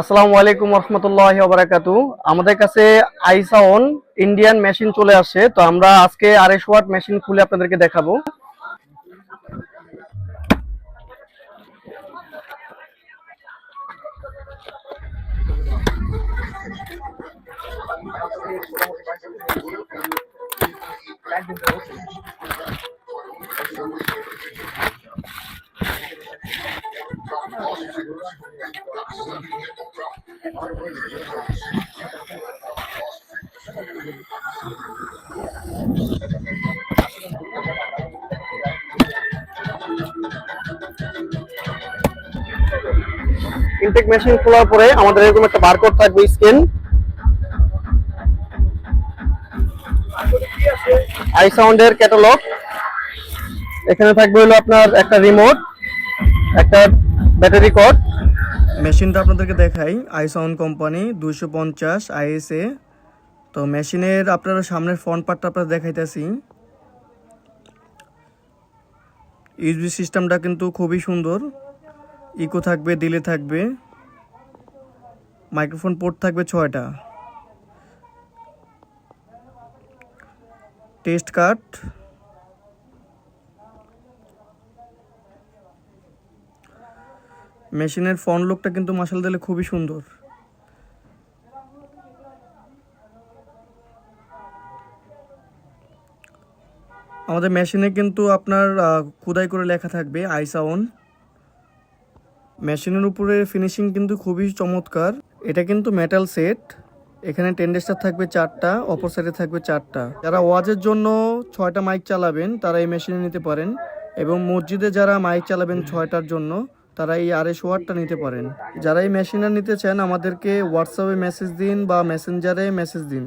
আসসালামু আলাইকুম রহমতুল্লাহ বারাকাতু আমাদের কাছে আইসাওন ইন্ডিয়ান মেশিন চলে আসছে, তো আমরা আজকে আড়াইশো ওয়াট মেশিন খুলে আপনাদেরকে দেখাবো। ইনটেক মেশিন খোলার পরে আমাদের এরকম একটা বারকোড থাকবে স্ক্যান আই সাউন্ডের ক্যাটালগ এখানে থাকবে হলো আপনার একটা রিমোট একটা ব্যাটারি কর্ড মেশিনটা আপনাদেরকে দেখাই আইসাউন্ড কোম্পানি, দুইশো পঞ্চাশ আইএসএ। তো মেশিনের আপনারা সামনের ফ্রন্ট পার্টটা আপনারা দেখাইতেছি। ইউজবি সিস্টেমটা কিন্তু খুবই সুন্দর। ইকো থাকবে, ডিলে থাকবে। মাইক্রোফোন পোর্ট থাকবে ছয়টা। Test card. মেশিনের ফ্রন্ট লুকটা কিন্তু মাসাল দিলে খুবই সুন্দর। আমাদের মেশিনে কিন্তু আপনার খোদাই করে লেখা থাকবে আইসাউন মেশিনের উপরে ফিনিশিং কিন্তু খুবই চমৎকার। এটা কিন্তু মেটাল সেট এখানে টেন্ডেস্টার থাকবে চারটা অপর সাইডে থাকবে চারটা। যারা ওয়াজের জন্য ছয়টা মাইক চালাবেন, তারা এই মেশিনে নিতে পারেন। এবং মসজিদে যারা মাইক চালাবেন ছয়টার জন্য তারা এই আড়াইশো ওয়াটটা নিতে পারেন। যারা এই মেশিনটা নিতে চান, আমাদেরকে হোয়াটসঅ্যাপে মেসেজ দিন বা মেসেঞ্জারে মেসেজ দিন।